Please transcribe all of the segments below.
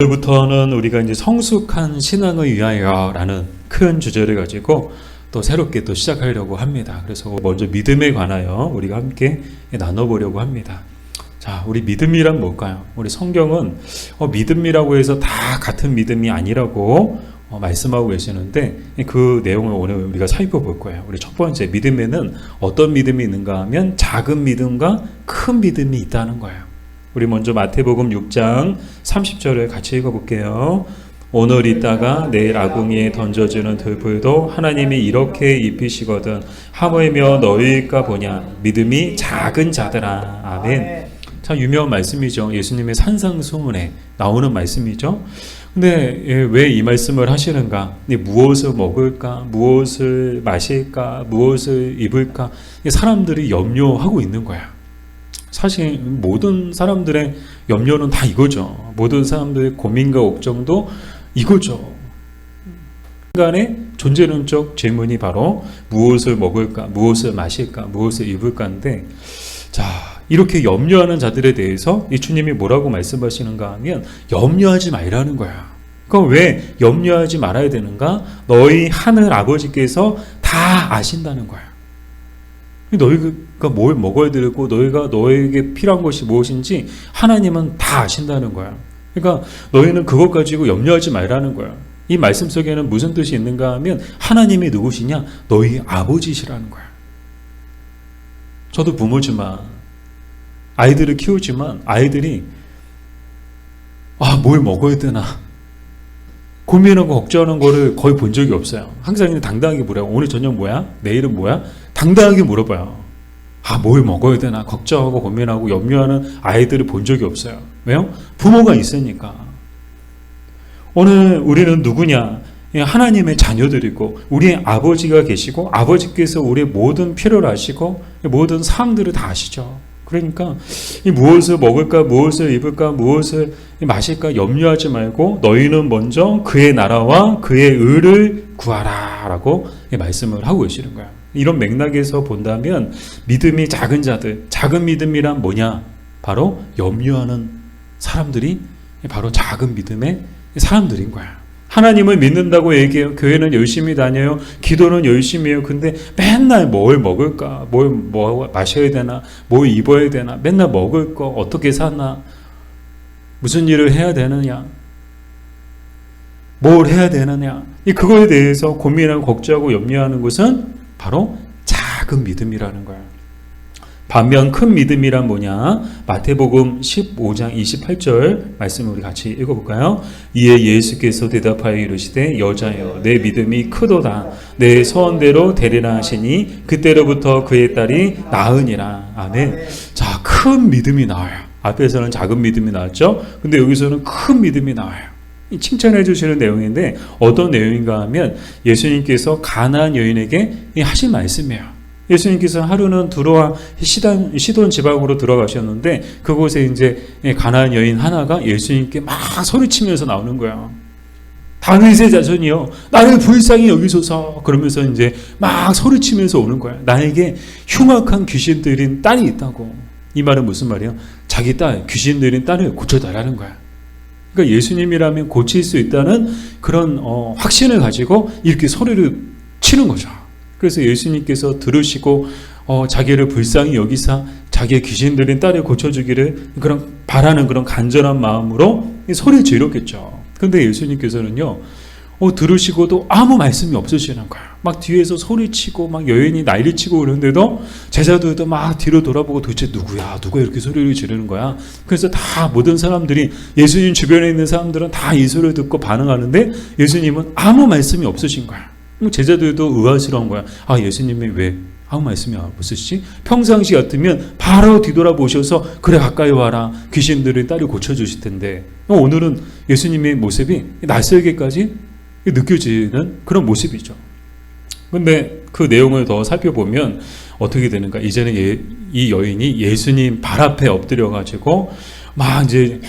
오늘부터는 우리가 이제 성숙한 신앙을 위하여라는 큰 주제를 가지고 또 새롭게 또 시작하려고 합니다. 그래서 먼저 믿음에 관하여 우리가 함께 나눠보려고 합니다. 자, 우리 믿음이란 뭘까요? 우리 성경은 어, 믿음이라고 해서 다 같은 믿음이 아니라고 어, 말씀하고 계시는데 그 내용을 오늘 우리가 살펴볼 거예요. 우리 첫 번째 믿음에는 어떤 믿음이 있는가 하면 작은 믿음과 큰 믿음이 있다는 거예요. 우리 먼저 마태복음 6장 30절을 같이 읽어볼게요. 오늘 있다가 내일 아궁이에 던져지는 들불도 하나님이 이렇게 입히시거든 하물며 너희일까 보냐 믿음이 작은 자들아 아멘. 참 유명한 말씀이죠. 예수님의 산상수훈에 나오는 말씀이죠. 근데 예, 왜이 말씀을 하시는가? 이 무엇을 먹을까? 무엇을 마실까? 무엇을 입을까? 이 사람들이 염려하고 있는 거야. 사실 모든 사람들의 염려는 다 이거죠. 모든 사람들의 고민과 걱정도 이거죠. 인간의 존재론적 질문이 바로 무엇을 먹을까, 무엇을 마실까, 무엇을 입을까인데, 자, 이렇게 염려하는 자들에 대해서 이 주님이 뭐라고 말씀하시는가 하면 염려하지 말라는 거야. 그럼 왜 염려하지 말아야 되는가? 너희 하늘 아버지께서 다 아신다는 거야. 너희가 뭘 먹어야 되고 너희가 너에게 필요한 것이 무엇인지 하나님은 다 아신다는 거야. 그러니까 너희는 그것 가지고 염려하지 말라는 거야. 이 말씀 속에는 무슨 뜻이 있는가 하면 하나님이 누구시냐? 너희 아버지시라는 거야. 저도 부모지만 아이들을 키우지만 아이들이 아, 뭘 먹어야 되나? 고민하고 걱정하는 거를 거의 본 적이 없어요. 항상 당당하게 물어요. 오늘 저녁 뭐야? 내일은 뭐야? 당당하게 물어봐요. 아, 뭘 먹어야 되나? 걱정하고 고민하고 염려하는 아이들을 본 적이 없어요. 왜요? 부모가 있으니까. 오늘 우리는 누구냐? 예, 하나님의 자녀들이고 우리의 아버지가 계시고 아버지께서 우리의 모든 필요를 아시고 모든 사항들을 다 아시죠. 그러니까 이 무엇을 먹을까, 무엇을 입을까, 무엇을 마실까 염려하지 말고 너희는 먼저 그의 나라와 그의 의를 구하라라고 말씀을 하고 계시는 거야. 이런 맥락에서 본다면 믿음이 작은 자들, 작은 믿음이란 뭐냐? 바로 염려하는 사람들이 바로 작은 믿음의 사람들인 거야. 하나님을 믿는다고 얘기해요. 교회는 열심히 다녀요. 기도는 열심히 해요. 근데 맨날 뭘 먹을까? 뭘, 뭐 마셔야 되나? 뭘 입어야 되나? 맨날 먹을 거 어떻게 사나? 무슨 일을 해야 되느냐? 뭘 해야 되느냐? 이 그거에 대해서 고민하고 걱정하고 염려하는 것은 바로 작은 믿음이라는 거예요. 반면 큰 믿음이란 뭐냐? 마태복음 15장 28절 말씀을 우리 같이 읽어볼까요? 이에 예수께서 대답하여 이르시되 여자여 내 믿음이 크도다 내 소원대로 되리라 하시니 그때로부터 그의 딸이 나으니라 아멘. 자, 큰 믿음이 나와요. 앞에서는 작은 믿음이 나왔죠. 근데 여기서는 큰 믿음이 나와요. 칭찬해 주시는 내용인데 어떤 내용인가 하면 예수님께서 가나안 여인에게 하신 말씀이에요. 예수님께서 하루는 두로와 시단, 시돈 지방으로 들어가셨는데 그곳에 이제 가나안 여인 하나가 예수님께 막 소리치면서 나오는 거야. 다윗의 자손이요. 나를 불쌍히 여기소서. 그러면서 이제 막 소리치면서 오는 거야. 나에게 흉악한 귀신 들인 딸이 있다고. 이 말은 무슨 말이에요? 자기 딸, 귀신 들인 딸을 고쳐달라는 거야. 그러니까 예수님이라면 고칠 수 있다는 그런 어, 확신을 가지고 이렇게 소리를 치는 거죠. 그래서 예수님께서 들으시고 어, 자기를 불쌍히 여기사 자기의 귀신 들인 딸을 고쳐주기를 그런 바라는 그런 간절한 마음으로 소리를 지르겠죠. 근데 예수님께서는요, 어, 들으시고도 아무 말씀이 없으시는 거야. 막 뒤에서 소리치고 막 여인이 난리 치고 그러는데도 제자들도 막 뒤로 돌아보고 도대체 누구야? 누가 이렇게 소리를 지르는 거야? 그래서 다 모든 사람들이 예수님 주변에 있는 사람들은 다 이 소리를 듣고 반응하는데 예수님은 아무 말씀이 없으신 거야. 제자들도 의아스러운 거야. 아, 예수님이 왜 아무 말씀이 없으시지? 평상시 같으면 바로 뒤돌아보셔서 그래 가까이 와라. 귀신들의 딸을 고쳐주실 텐데 오늘은 예수님의 모습이 낯설게까지 느껴지는 그런 모습이죠. 근데 그 내용을 더 살펴보면 어떻게 되는가? 이제는 예, 이 여인이 예수님 발 앞에 엎드려 가지고 막 이제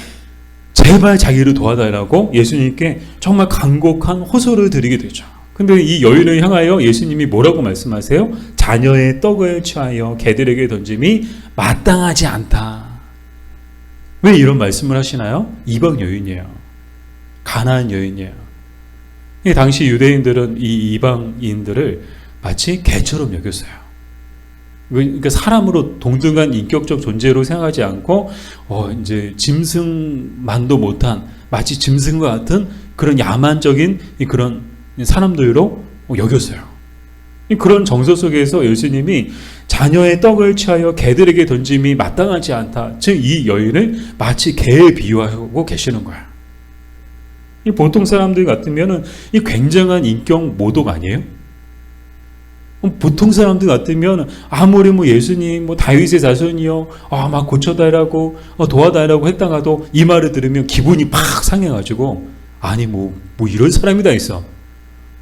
제발 자기를 도와달라고 예수님께 정말 간곡한 호소를 드리게 되죠. 근데 이 여인을 향하여 예수님이 뭐라고 말씀하세요? 자녀의 떡을 취하여 개들에게 던짐이 마땅하지 않다. 왜 이런 말씀을 하시나요? 이방 여인이에요. 가나안 여인이에요. 이 당시 유대인들은 이 이방인들을 마치 개처럼 여겼어요. 그러니까 사람으로 동등한 인격적 존재로 생각하지 않고 어 이제 짐승만도 못한 마치 짐승과 같은 그런 야만적인 이 그런 사람들로 여겼어요. 이 그런 정서 속에서 예수님이 자녀의 떡을 취하여 개들에게 던짐이 마땅하지 않다. 즉 이 여인을 마치 개에 비유하고 계시는 거야. 이 보통 사람들 같으면은 이 굉장한 인격 모독 아니에요? 보통 사람들 같으면 아무리 뭐 예수님 뭐 다윗의 자손이요 아막 고쳐달라고 어, 도와달라고 했다가도 이 말을 들으면 기분이 팍 상해가지고 아니 뭐뭐 이런 사람이 다 있어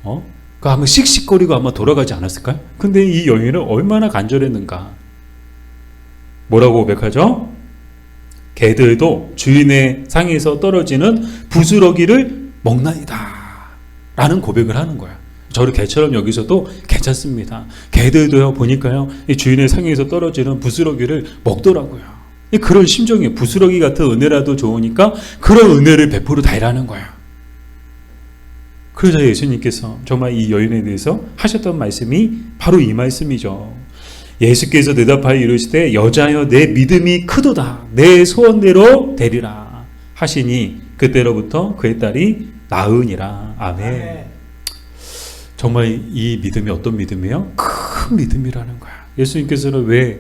어? 그 아마 씩씩거리고 아마 돌아가지 않았을까요? 근데 이 여인은 얼마나 간절했는가 뭐라고 고백하죠? 개들도 주인의 상에서 떨어지는 부스러기를 먹나이다 라는 고백을 하는 거야 저를 개처럼 여기서도 괜찮습니다. 개들도요 보니까요 이 주인의 상에서 떨어지는 부스러기를 먹더라고요. 이 그런 심정이에요. 부스러기 같은 은혜라도 좋으니까 그런 은혜를 베풀어 달라는 거야. 그러자 예수님께서 정말 이 여인에 대해서 하셨던 말씀이 바로 이 말씀이죠. 예수께서 대답하여 이르시되 여자여 내 믿음이 크도다 내 소원대로 되리라 하시니 그때로부터 그의 딸이 나으니라 아멘. 아멘. 정말 이 믿음이 어떤 믿음이에요? 큰 믿음이라는 거야. 예수님께서는 왜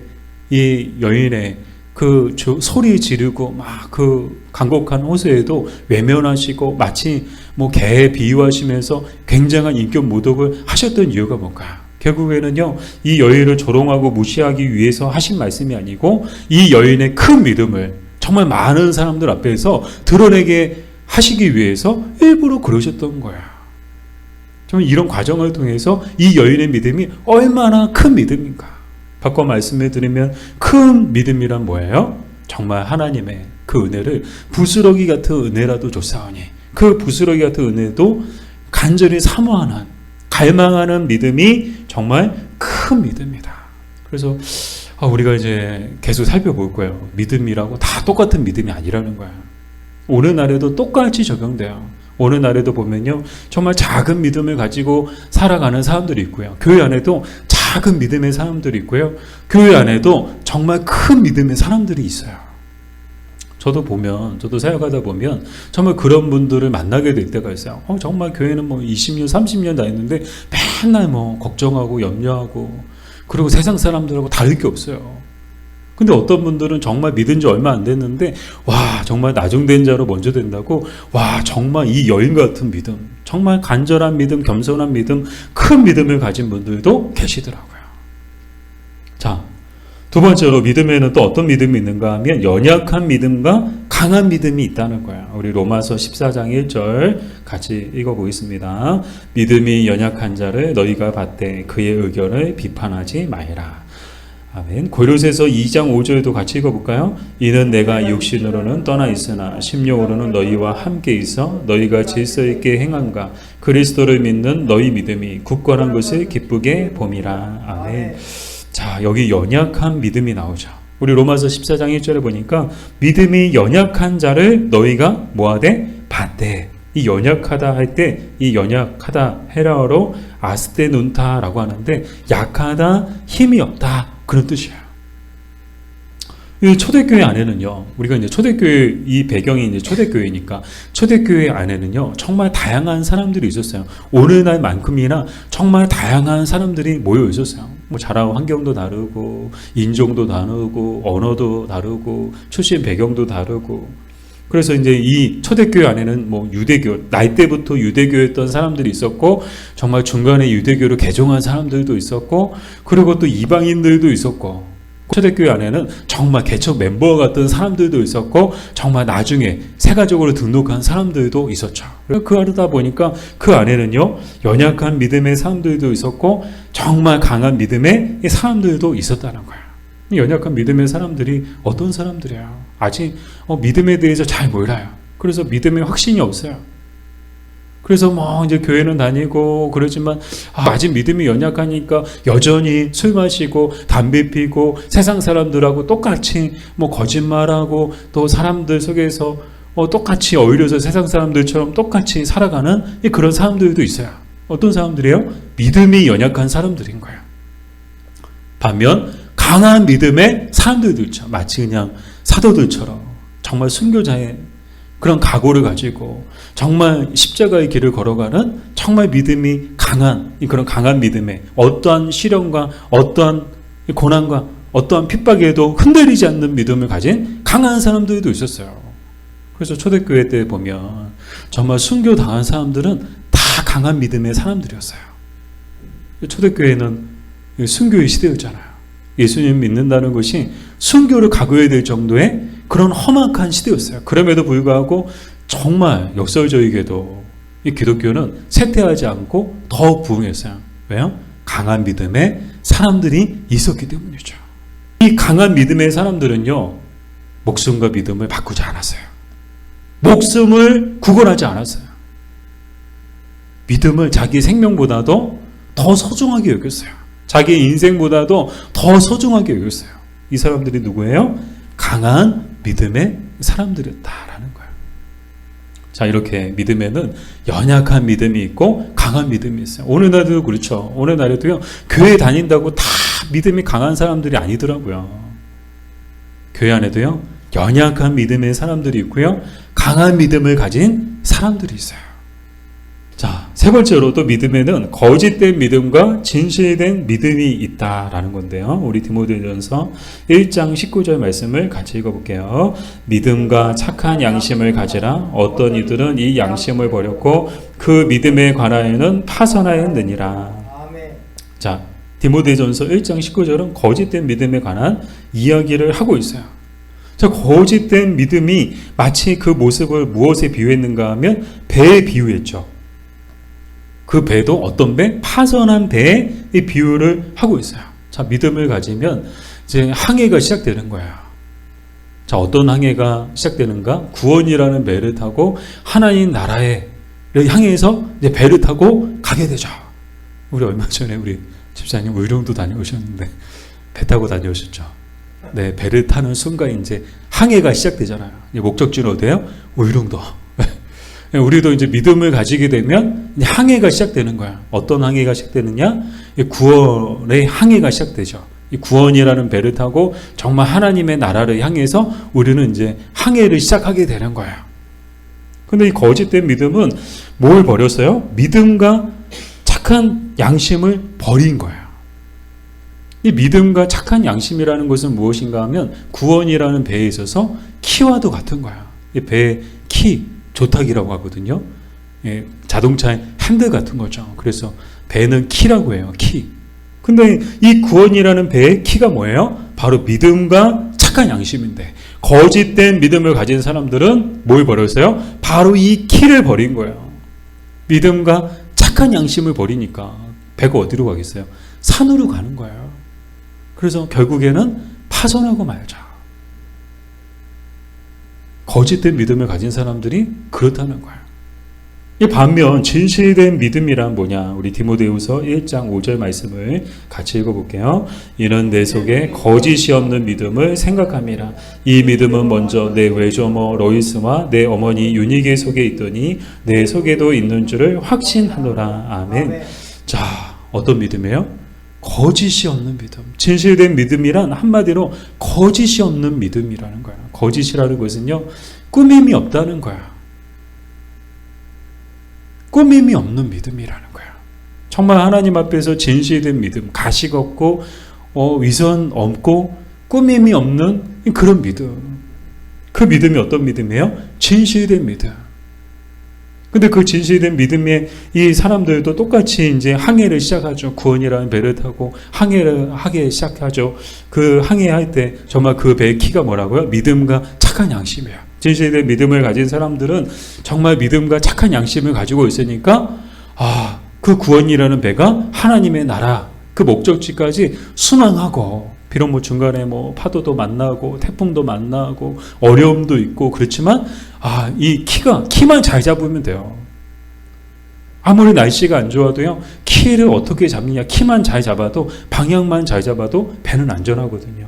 이 여인의 그 저- 소리 지르고 막 그 간곡한 호소에도 외면하시고 마치 뭐 개에 비유하시면서 굉장한 인격 모독을 하셨던 이유가 뭔가? 결국에는요, 이 여인을 조롱하고 무시하기 위해서 하신 말씀이 아니고 이 여인의 큰 믿음을 정말 많은 사람들 앞에서 드러내게 하시기 위해서 일부러 그러셨던 거야. 정말 이런 과정을 통해서 이 여인의 믿음이 얼마나 큰 믿음인가. 바꿔 말씀해 드리면 큰 믿음이란 뭐예요? 정말 하나님의 그 은혜를 부스러기 같은 은혜라도 줬사오니 그 부스러기 같은 은혜도 간절히 사모하는 갈망하는 믿음이 정말 큰 믿음이다. 그래서 아, 우리가 이제 계속 살펴볼 거예요. 믿음이라고 다 똑같은 믿음이 아니라는 거야. 오늘 날에도 똑같이 적용돼요. 오늘 날에도 보면요. 정말 작은 믿음을 가지고 살아가는 사람들이 있고요. 교회 안에도 작은 믿음의 사람들이 있고요. 교회 안에도 정말 큰 믿음의 사람들이 있어요. 저도 보면, 저도 사역하다 보면 정말 그런 분들을 만나게 될 때가 있어요. 어, 정말 교회는 뭐 20년, 30년 다녔는데 맨날 뭐 걱정하고 염려하고 그리고 세상 사람들하고 다를 게 없어요. 근데 어떤 분들은 정말 믿은 지 얼마 안 됐는데 와 정말 나중된 자로 먼저 된다고 와 정말 이 여인 같은 믿음 정말 간절한 믿음 겸손한 믿음 큰 믿음을 가진 분들도 계시더라고요 자 두 번째로 믿음에는 또 어떤 믿음이 있는가 하면 연약한 믿음과 강한 믿음이 있다는 거예요 우리 로마서 14장 1절 같이 읽어보겠습니다 믿음이 연약한 자를 너희가 받되 그의 의견을 비판하지 마이라 아멘. 고린도서 2장 5절도 같이 읽어볼까요? 이는 내가 육신으로는 떠나 있으나 심령으로는 너희와 함께 있어 너희가 질서 있게 행한가 그리스도를 믿는 너희 믿음이 굳건한 것을 기쁘게 봄이라. 아멘. 자 여기 연약한 믿음이 나오죠. 우리 로마서 14장 1절에 보니까 믿음이 연약한 자를 너희가 뭐하되 받되 이 연약하다 할 때 이 연약하다 헤라어로 아스테눈타라고 하는데 약하다 힘이 없다 그런 뜻이에요. 이 초대교회 안에는요, 우리가 이제 초대교회, 이 배경이 이제 초대교회니까, 초대교회 안에는요, 정말 다양한 사람들이 있었어요. 오늘날만큼이나 정말 다양한 사람들이 모여 있었어요. 뭐 자라온 환경도 다르고, 인종도 다르고, 언어도 다르고, 출신 배경도 다르고, 그래서 이제 이 초대교회 안에는 뭐 유대교, 나이 때부터 유대교였던 사람들이 있었고, 정말 중간에 유대교로 개종한 사람들도 있었고, 그리고 또 이방인들도 있었고, 초대교회 안에는 정말 개척 멤버 같은 사람들도 있었고, 정말 나중에 세가적으로 등록한 사람들도 있었죠. 그러다 보니까 그 안에는요, 연약한 믿음의 사람들도 있었고, 정말 강한 믿음의 사람들도 있었다는 거예요. 연약한 믿음의 사람들이 어떤 사람들이야? 아직 어, 믿음에 대해서 잘 몰라요. 그래서 믿음에 확신이 없어요. 그래서 뭐 이제 교회는 다니고 그러지만 아, 아직 믿음이 연약하니까 여전히 술 마시고 담배 피고 세상 사람들하고 똑같이 뭐 거짓말하고 또 사람들 속에서 어, 똑같이 어울려서 세상 사람들처럼 똑같이 살아가는 이 그런 사람들도 있어요. 어떤 사람들이에요? 믿음이 연약한 사람들인 거예요. 반면 강한 믿음의 사람들도 있죠. 마치 그냥 사도들처럼 정말 순교자의 그런 각오를 가지고 정말 십자가의 길을 걸어가는 정말 믿음이 강한 이 그런 강한 믿음에 어떠한 시련과 어떠한 고난과 어떠한 핍박에도 흔들리지 않는 믿음을 가진 강한 사람들도 있었어요. 그래서 초대교회 때 보면 정말 순교 당한 사람들은 다 강한 믿음의 사람들이었어요. 초대교회는 순교의 시대였잖아요. 예수님 믿는다는 것이 순교를 각오해야 될 정도의 그런 험악한 시대였어요. 그럼에도 불구하고 정말 역설적이게도 이 기독교는 쇠퇴하지 않고 더 부흥했어요. 왜요? 강한 믿음의 사람들이 있었기 때문이죠. 이 강한 믿음의 사람들은요, 목숨과 믿음을 바꾸지 않았어요. 목숨을 구걸하지 않았어요. 믿음을 자기 생명보다도 더 소중하게 여겼어요. 자기 인생보다도 더 소중하게 여겼어요. 이 사람들이 누구예요? 강한 믿음의 사람들이었다라는 거예요. 자, 이렇게 믿음에는 연약한 믿음이 있고 강한 믿음이 있어요. 오늘날도 그렇죠. 오늘날에도요, 교회 다닌다고 다 믿음이 강한 사람들이 아니더라고요. 교회 안에도요, 연약한 믿음의 사람들이 있고요, 강한 믿음을 가진 사람들이 있어요. 자, 세 번째로 또 믿음에는 거짓된 믿음과 진실된 믿음이 있다라는 건데요. 우리 디모데전서 1장 19절 말씀을 같이 읽어볼게요. 믿음과 착한 양심을 가지라. 어떤 이들은 이 양심을 버렸고 그 믿음에 관하여는 파선하였느니라. 자, 디모데전서 1장 19절은 거짓된 믿음에 관한 이야기를 하고 있어요. 자, 거짓된 믿음이 마치 그 모습을 무엇에 비유했는가 하면 배에 비유했죠. 그 배도 어떤 배? 파선한 배의 비유를 하고 있어요. 자, 믿음을 가지면 이제 항해가 시작되는 거야. 자, 어떤 항해가 시작되는가? 구원이라는 배를 타고 하나님 나라에 향해서 이제 배를 타고 가게 되죠. 우리 얼마 전에 우리 집사님 의령도 다녀오셨는데 배 타고 다녀오셨죠. 네, 배를 타는 순간 이제 항해가 시작되잖아요. 목적지는 어디예요? 의령도. 우리도 이제 믿음을 가지게 되면 항해가 시작되는 거야. 어떤 항해가 시작되느냐? 구원의 항해가 시작되죠. 이 구원이라는 배를 타고 정말 하나님의 나라를 향해서 우리는 이제 항해를 시작하게 되는 거예요. 근데 이 거짓된 믿음은 뭘 버렸어요? 믿음과 착한 양심을 버린 거예요. 이 믿음과 착한 양심이라는 것은 무엇인가 하면 구원이라는 배에 있어서 키와도 같은 거야. 이 배의 키, 조탁이라고 하거든요. 예, 자동차의 핸들 같은 거죠. 그래서 배는 키라고 해요. 키. 근데 이 구원이라는 배의 키가 뭐예요? 바로 믿음과 착한 양심인데 거짓된 믿음을 가진 사람들은 뭘 버렸어요? 바로 이 키를 버린 거예요. 믿음과 착한 양심을 버리니까 배가 어디로 가겠어요? 산으로 가는 거예요. 그래서 결국에는 파손하고 말자. 거짓된 믿음을 가진 사람들이 그렇다는 거예요. 이 반면 진실된 믿음이란 뭐냐? 우리 디모데후서 1장 5절 말씀을 같이 읽어볼게요. 이는 내 속에 거짓이 없는 믿음을 생각함이라. 이 믿음은 먼저 내 외조모 로이스와 내 어머니 유니게 속에 있더니 내 속에도 있는 줄을 확신하노라. 아멘. 아멘. 자, 어떤 믿음이에요? 거짓이 없는 믿음. 진실된 믿음이란 한마디로 거짓이 없는 믿음이라는 거야. 거짓이라는 것은요, 꾸밈이 없다는 거야. 꾸밈이 없는 믿음이라는 거야. 정말 하나님 앞에서 진실된 믿음, 가식 없고, 어, 위선 없고, 꾸밈이 없는 그런 믿음. 그 믿음이 어떤 믿음이에요? 진실된 믿음. 근데 그 진실된 믿음의 이 사람들도 똑같이 이제 항해를 시작하죠. 구원이라는 배를 타고 항해를 하게 시작하죠. 그 항해할 때 정말 그 배의 키가 뭐라고요? 믿음과 착한 양심이에요. 진실된 믿음을 가진 사람들은 정말 믿음과 착한 양심을 가지고 있으니까 아, 그 구원이라는 배가 하나님의 나라 그 목적지까지 순항하고 비록 뭐 중간에 뭐 파도도 만나고 태풍도 만나고 어려움도 있고 그렇지만 아, 이 키가 키만 잘 잡으면 돼요. 아무리 날씨가 안 좋아도요. 키를 어떻게 잡느냐? 키만 잘 잡아도 방향만 잘 잡아도 배는 안전하거든요.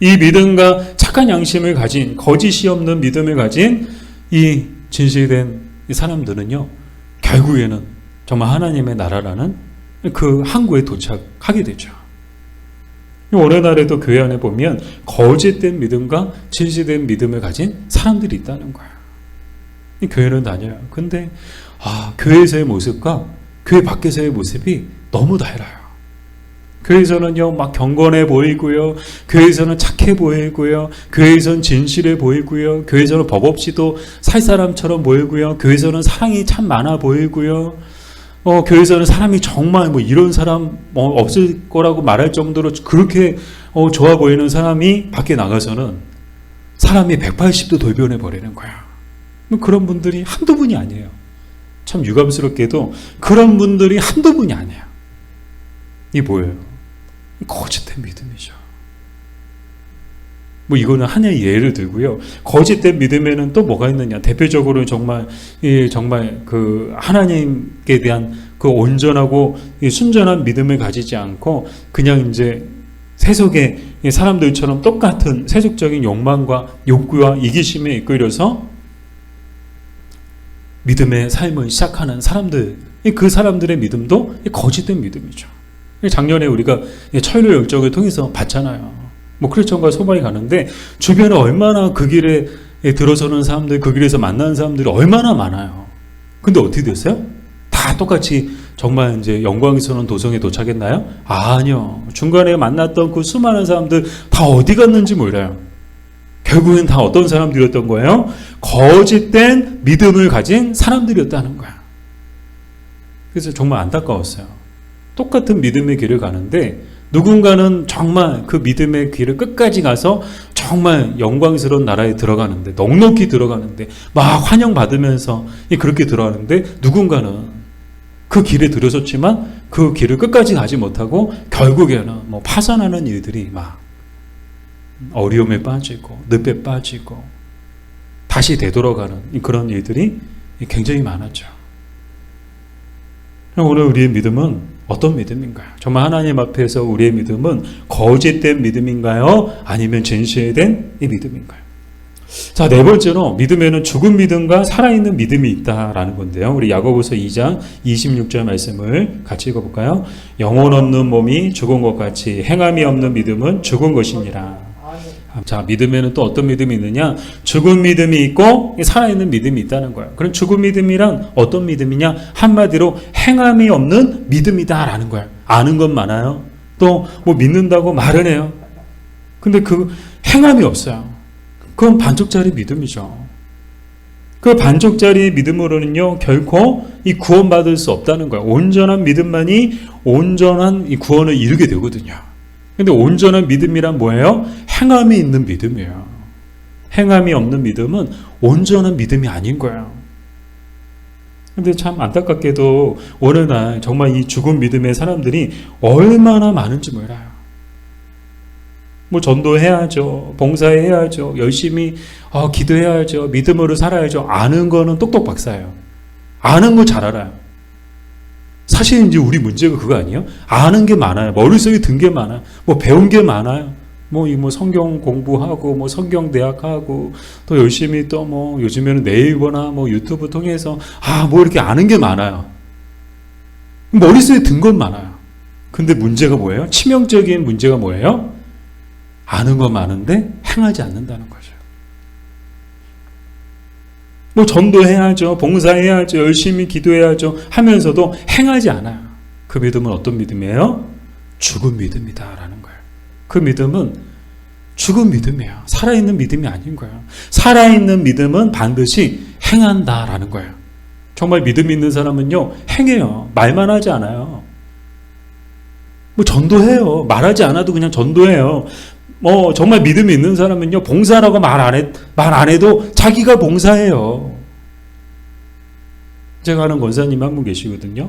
이 믿음과 착한 양심을 가진 거짓이 없는 믿음을 가진 이 진실된 이 사람들은요 결국에는 정말 하나님의 나라라는 그 항구에 도착하게 되죠. 오늘날에도 교회 안에 보면 거짓된 믿음과 진실된 믿음을 가진 사람들이 있다는. 이 교회는 다녀요. 근데 아 교회에서의 모습과 교회 밖에서의 모습이 너무 달라요. 교회에서는요, 막 경건해 보이고요. 교회에서는 착해 보이고요. 교회에서는 진실해 보이고요. 교회에서는 법 없이도 살 사람처럼 보이고요. 교회에서는 사랑이 참 많아 보이고요. 어, 교회에서는 사람이 정말 뭐 이런 사람 뭐 없을 거라고 말할 정도로 그렇게 어, 좋아 보이는 사람이 밖에 나가서는 사람이 180도 돌변해 버리는 거야. 뭐 그런 분들이 한두 분이 아니에요. 참 유감스럽게도 그런 분들이 한두 분이 아니에요. 이 뭐예요? 거짓된 믿음이죠. 뭐 이거는 하나의 예를 들고요. 거짓된 믿음에는 또 뭐가 있느냐? 대표적으로 정말 이 정말 그 하나님께 대한 그 온전하고 이 순전한 믿음을 가지지 않고 그냥 이제 세속의 이 사람들처럼 똑같은 세속적인 욕망과 욕구와 이기심에 이끌려서 믿음의 삶을 시작하는 사람들, 그 사람들의 믿음도 거짓된 믿음이죠. 작년에 우리가 철로 열정을 통해서 봤잖아요. 뭐 크리스천과 소방이 가는데 주변에 얼마나 그 길에 들어서는 사람들, 그 길에서 만나는 사람들이 얼마나 많아요. 근데 어떻게 됐어요? 다 똑같이 정말 이제 영광에서는 도성에 도착했나요? 아니요. 중간에 만났던 그 수많은 사람들 다 어디 갔는지 몰라요. 결국엔 다 어떤 사람들이었던 거예요? 거짓된 믿음을 가진 사람들이었다는 거야. 그래서 정말 안타까웠어요. 똑같은 믿음의 길을 가는데 누군가는 정말 그 믿음의 길을 끝까지 가서 정말 영광스러운 나라에 들어가는데 넉넉히 들어가는데 막 환영받으면서 그렇게 들어가는데 누군가는 그 길에 들어섰지만 그 길을 끝까지 가지 못하고 결국에는 뭐 파산하는 일들이 막 어려움에 빠지고 늪에 빠지고 다시 되돌아가는 그런 일들이 굉장히 많았죠. 오늘 우리의 믿음은 어떤 믿음인가요? 정말 하나님 앞에서 우리의 믿음은 거짓된 믿음인가요? 아니면 진실된 이 믿음인가요? 자, 네 번째로 믿음에는 죽은 믿음과 살아있는 믿음이 있다라는 건데요. 우리 야고보서 2장 26절 말씀을 같이 읽어볼까요? 영혼 없는 몸이 죽은 것 같이 행함이 없는 믿음은 죽은 것이니라. 자, 믿음에는 또 어떤 믿음이 있느냐? 죽은 믿음이 있고 살아있는 믿음이 있다는 거예요. 그럼 죽은 믿음이란 어떤 믿음이냐? 한마디로 행함이 없는 믿음이다라는 거예요. 아는 건 많아요. 또 뭐 믿는다고 말은 해요. 근데 그 행함이 없어요. 그건 반쪽짜리 믿음이죠. 그 반쪽짜리 믿음으로는요, 결코 이 구원받을 수 없다는 거예요. 온전한 믿음만이 온전한 이 구원을 이루게 되거든요. 근데 온전한 믿음이란 뭐예요? 행함이 있는 믿음이에요. 행함이 없는 믿음은 온전한 믿음이 아닌 거예요. 근데 참 안타깝게도 오늘날 정말 이 죽은 믿음의 사람들이 얼마나 많은지 몰라요. 뭐 전도해야죠. 봉사해야죠. 열심히 어, 기도해야죠. 믿음으로 살아야죠. 아는 거는 똑똑 박사예요. 아는 거 잘 알아요. 사실 이제 우리 문제가 그거 아니에요? 아는 게 많아요. 머릿속에 든 게 많아요. 뭐 배운 게 많아요. 뭐 이 뭐 성경 공부하고 뭐 성경 대학하고 또 열심히 또 뭐 요즘에는 네이버나 뭐 유튜브 통해서 아 뭐 이렇게 아는 게 많아요. 머릿속에 든 건 많아요. 근데 문제가 뭐예요? 치명적인 문제가 뭐예요? 아는 건 많은데 행하지 않는다는 거죠. 뭐 전도해야죠. 봉사해야죠. 열심히 기도해야죠. 하면서도 행하지 않아요. 그 믿음은 어떤 믿음이에요? 죽은 믿음이다라는 거예요. 그 믿음은 죽은 믿음이에요. 살아있는 믿음이 아닌 거예요. 살아있는 믿음은 반드시 행한다라는 거예요. 정말 믿음 있는 사람은요, 행해요. 말만 하지 않아요. 뭐 전도해요. 말하지 않아도 그냥 전도해요. 뭐 정말 믿음이 있는 사람은요 봉사라고 말 안 해 말 안 해도 자기가 봉사해요. 제가 아는 권사님 한 분 계시거든요.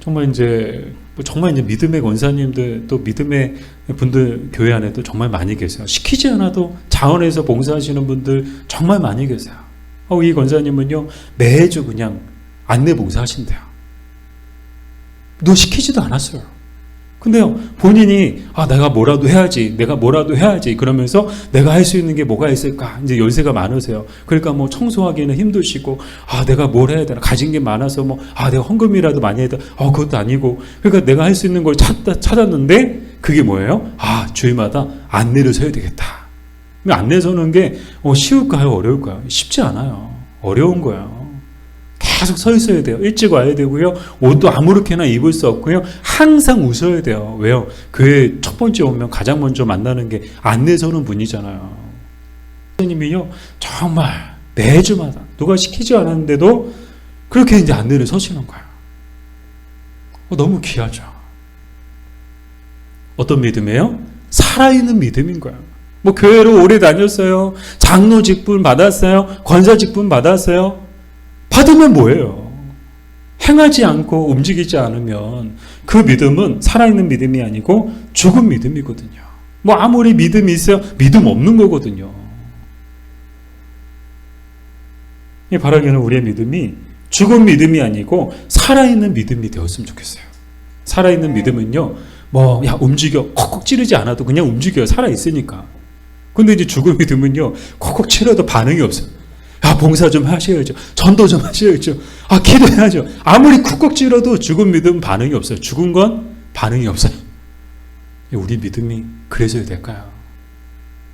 정말 이제 뭐 정말 이제 믿음의 권사님들 또 믿음의 분들 교회 안에도 정말 많이 계세요. 시키지 않아도 자원에서 봉사하시는 분들 정말 많이 계세요. 어, 이 권사님은요 매주 그냥 안내 봉사하신대요. 너 시키지도 않았어요. 근데요, 본인이, 아, 내가 뭐라도 해야지, 내가 뭐라도 해야지, 그러면서 내가 할 수 있는 게 뭐가 있을까? 이제 연세가 많으세요. 그러니까 뭐 청소하기는 힘드시고, 아, 내가 뭘 해야 되나? 가진 게 많아서 뭐, 아, 내가 헌금이라도 많이 해야 돼. 아, 그것도 아니고. 그러니까 내가 할 수 있는 걸 찾다, 찾았는데, 그게 뭐예요? 아, 주일마다 안내를 서야 되겠다. 안내 서는 게 어, 쉬울까요? 어려울까요? 쉽지 않아요. 어려운 거예요. 계속 서 있어야 돼요. 일찍 와야 되고요. 옷도 아무렇게나 입을 수 없고요. 항상 웃어야 돼요. 왜요? 교회 첫 번째 오면 가장 먼저 만나는 게 안내 서는 분이잖아요. 선생님이요. 정말 매주마다 누가 시키지 않았는데도 그렇게 이제 안내를 서시는 거예요. 어, 너무 귀하죠. 어떤 믿음이에요? 살아있는 믿음인 거예요. 뭐 교회로 오래 다녔어요. 장로 직분 받았어요. 권사 직분 받았어요. 받으면 뭐예요? 행하지 않고 움직이지 않으면 그 믿음은 살아있는 믿음이 아니고 죽은 믿음이거든요. 뭐 아무리 믿음이 있어요. 믿음 없는 거거든요. 이 바라기는 우리의 믿음이 죽은 믿음이 아니고 살아있는 믿음이 되었으면 좋겠어요. 살아있는 믿음은요, 뭐, 야, 움직여. 콕콕 찌르지 않아도 그냥 움직여요. 살아있으니까. 근데 이제 죽은 믿음은요, 콕콕 찌르도 반응이 없어요. 야, 봉사 좀 하셔야죠. 전도 좀 하셔야죠. 아, 기도해야죠. 아무리 쿡쿡 찌러도 죽은 믿음 반응이 없어요. 죽은 건 반응이 없어요. 우리 믿음이 그래서야 될까요?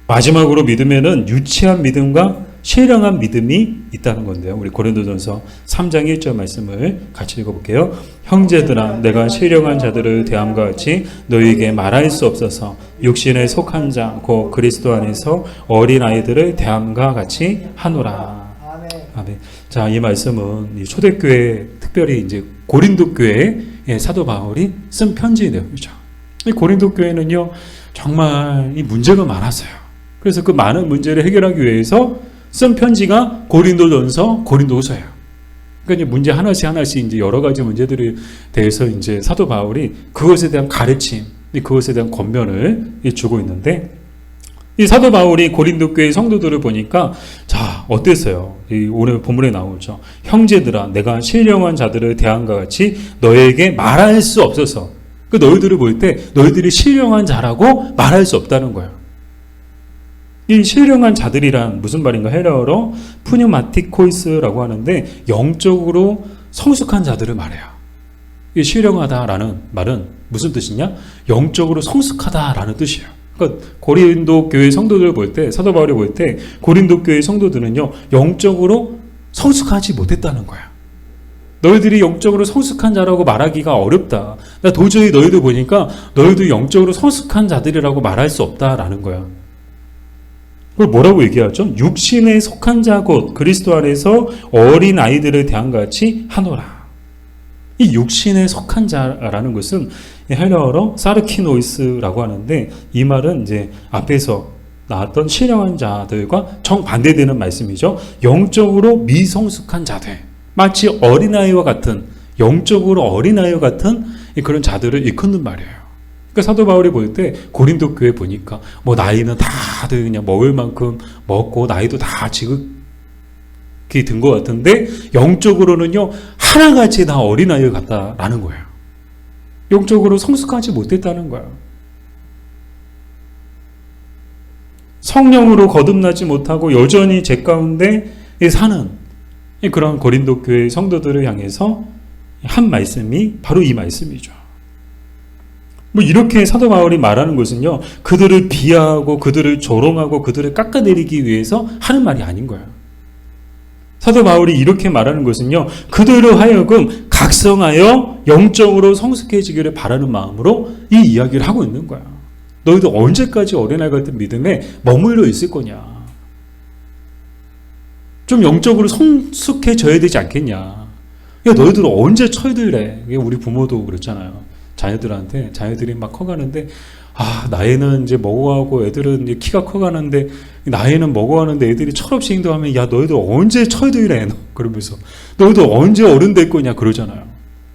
마지막으로 믿음에는 유치한 믿음과 신령한 믿음이 있다는 건데요. 우리 고린도전서 3장 1절 말씀을 같이 읽어볼게요. 형제들아 내가 신령한 자들을 대함과 같이 너희에게 말할 수 없어서 육신에 속한 자 곧 그리스도 안에서 어린 아이들을 대함과 같이 하노라. 아멘. 아멘. 자, 이 말씀은 이 초대교회 특별히 이제 고린도 교회에 사도 바울이 쓴 편지 내용이죠. 이 고린도 교회는요 정말 이 문제가 많았어요. 그래서 그 많은 문제를 해결하기 위해서 쓴 편지가 고린도전서, 고린도후서예요. 그러니까 이제 문제 하나씩 하나씩 이제 여러 가지 문제들에 대해서 이제 사도 바울이 그것에 대한 가르침, 그것에 대한 권면을 주고 있는데 이 사도 바울이 고린도 교회 성도들을 보니까 자 어땠어요? 이 오늘 본문에 나오죠. 형제들아, 내가 신령한 자들을 대함과 같이 너에게 말할 수 없어서 그 너희들을 볼 때 너희들이 신령한 자라고 말할 수 없다는 거예요. 이 신령한 자들이란 무슨 말인가 헬라어로 푸뉴마티코이스라고 하는데 영적으로 성숙한 자들을 말해요. 이 신령하다라는 말은 무슨 뜻이냐? 영적으로 성숙하다라는 뜻이에요. 그러니까 고린도 교회 성도들을 볼 때 사도 바울이 볼 때 고린도 교회 성도들은요 영적으로 성숙하지 못했다는 거야. 너희들이 영적으로 성숙한 자라고 말하기가 어렵다. 나 도저히 너희들 보니까 너희도 영적으로 성숙한 자들이라고 말할 수 없다라는 거야. 그걸 뭐라고 얘기하죠? 육신에 속한 자곧 그리스도 안에서 어린 아이들을 대한 같이 하노라. 이 육신에 속한 자라는 것은 헬라어로 사르키노이스라고 하는데 이 말은 이제 앞에서 나왔던 신령한 자들과 정반대되는 말씀이죠. 영적으로 미성숙한 자들. 마치 어린아이와 같은 영적으로 어린아이와 같은 그런 자들을 일컫는 말이에요. 그러니까 사도 바울이 볼 때 고린도 교회 보니까 뭐 나이는 다들 그냥 먹을 만큼 먹고 나이도 다 지극히 든 것 같은데 영적으로는요 하나같이 다 어린아이 같다라는 거예요. 영적으로 성숙하지 못했다는 거예요. 성령으로 거듭나지 못하고 여전히 제 가운데 사는 그런 고린도 교회 성도들을 향해서 한 말씀이 바로 이 말씀이죠. 뭐 이렇게 사도 바울이 말하는 것은요, 그들을 비하하고 그들을 조롱하고 그들을 깎아내리기 위해서 하는 말이 아닌 거예요. 사도 바울이 이렇게 말하는 것은요, 그들로 하여금 각성하여 영적으로 성숙해지기를 바라는 마음으로 이 이야기를 하고 있는 거야. 너희도 언제까지 어린아이 같은 믿음에 머물러 있을 거냐. 좀 영적으로 성숙해져야 되지 않겠냐. 야, 너희들 언제 처해들래? 우리 부모도 그렇잖아요. 자녀들한테 자녀들이 막 커가는데 아 나이는 이제 먹어가고 애들은 이제 키가 커가는데 나이는 먹어가는데 애들이 철없이 행동하면 야 너희들 언제 처해들래? 그러면서 너희들 언제 어른 될 거냐 그러잖아요.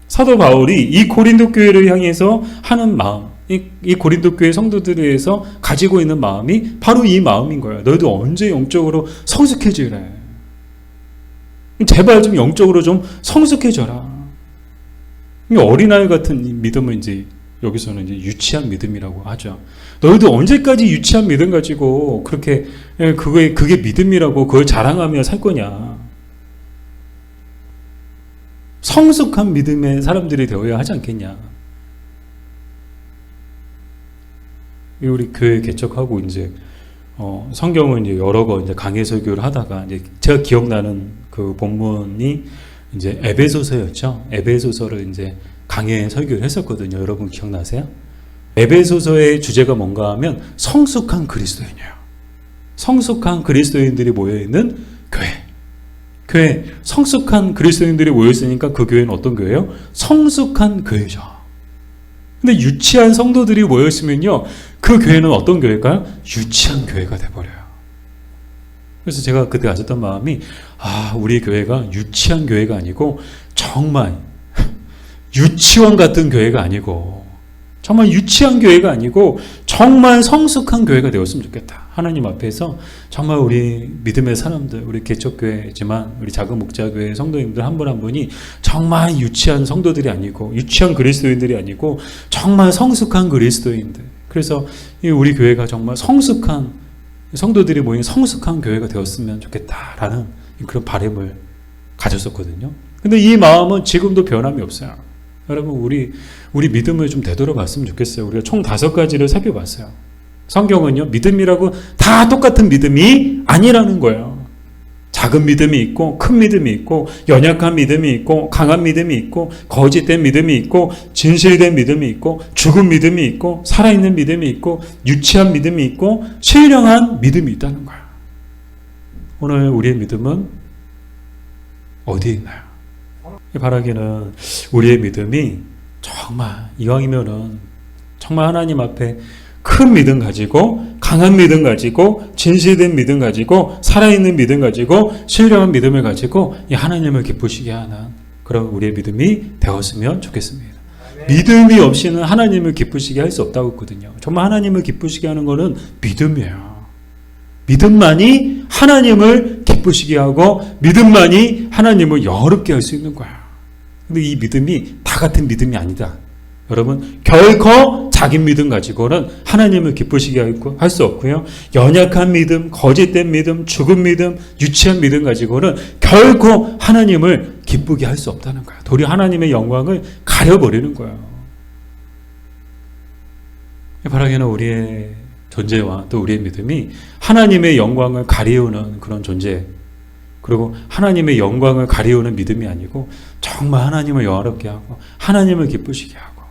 사도 바울이 이 고린도 교회를 향해서 하는 마음, 이, 이 고린도 교회 성도들에 대해서 가지고 있는 마음이 바로 이 마음인 거예요. 너희들 언제 영적으로 성숙해지래? 제발 좀 영적으로 좀 성숙해져라. 어린아이 같은 믿음을 이제 여기서는 이제 유치한 믿음이라고 하죠. 너희도 언제까지 유치한 믿음 가지고 그렇게 예, 그게 그게 믿음이라고 그걸 자랑하며 살 거냐? 성숙한 믿음의 사람들이 되어야 하지 않겠냐? 이 우리 교회 개척하고 이제 어, 성경을 이제 여러 번 이제 강해 설교를 하다가 이제 제가 기억나는 그 본문이 이제 에베소서였죠. 에베소서를 이제 강해 설교를 했었거든요. 여러분 기억나세요? 에베소서의 주제가 뭔가 하면 성숙한 그리스도인이에요. 성숙한 그리스도인들이 모여 있는 교회. 교회 성숙한 그리스도인들이 모여 있으니까 그 교회는 어떤 교회예요? 성숙한 교회죠. 근데 유치한 성도들이 모여 있으면요. 그 교회는 어떤 교회일까요? 유치한 교회가 돼 버려요. 그래서 제가 그때 가졌던 마음이 아, 우리 교회가 유치한 교회가 아니고 정말 유치원 같은 교회가 아니고 정말 유치한 교회가 아니고 정말 성숙한 교회가 되었으면 좋겠다. 하나님 앞에서 정말 우리 믿음의 사람들, 우리 개척교회지만 우리 작은 목자교회 성도님들 한 분한 분이 정말 유치한 성도들이 아니고 유치한 그리스도인들이 아니고 정말 성숙한 그리스도인들. 그래서 이 우리 교회가 정말 성숙한 성도들이 모인 성숙한 교회가 되었으면 좋겠다라는 그런 바람을 가졌었거든요. 근데 이 마음은 지금도 변함이 없어요. 여러분 우리 우리 믿음을 좀 되돌아봤으면 좋겠어요. 우리가 총 다섯 가지를 살펴봤어요. 성경은요 믿음이라고 다 똑같은 믿음이 아니라는 거예요. 작은 믿음이 있고 큰 믿음이 있고 연약한 믿음이 있고 강한 믿음이 있고 거짓된 믿음이 있고 진실된 믿음이 있고 죽은 믿음이 있고 살아있는 믿음이 있고 유치한 믿음이 있고 신령한 믿음이 있다는 거야. 오늘 우리의 믿음은 어디에 있나요? 바라기는 우리의 믿음이 정말 이왕이면은 정말 하나님 앞에 큰 믿음 가지고 강한 믿음 가지고 진실된 믿음 가지고 살아있는 믿음 가지고 신령한 믿음을 가지고 이 하나님을 기쁘시게 하는 그런 우리의 믿음이 되었으면 좋겠습니다. 믿음이 없이는 하나님을 기쁘시게 할 수 없다고 했거든요. 정말 하나님을 기쁘시게 하는 것은 믿음이에요. 믿음만이 하나님을 기쁘시게 하고 믿음만이 하나님을 영어롭게 할 수 있는 거야. 근데 이 믿음이 다 같은 믿음이 아니다. 여러분 결코 자기 믿음 가지고는 하나님을 기쁘시게 할 수 없고요. 연약한 믿음, 거짓된 믿음, 죽은 믿음, 유치한 믿음 가지고는 결코 하나님을 기쁘게 할 수 없다는 거야. 도리어 하나님의 영광을 가려버리는 거예요. 바라기는 우리의 존재와 또 우리의 믿음이 하나님의 영광을 가리우는 그런 존재 그리고 하나님의 영광을 가리우는 믿음이 아니고 정말 하나님을 영화롭게 하고 하나님을 기쁘시게 하고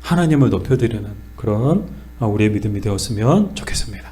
하나님을 높여드리는 그런 우리의 믿음이 되었으면 좋겠습니다.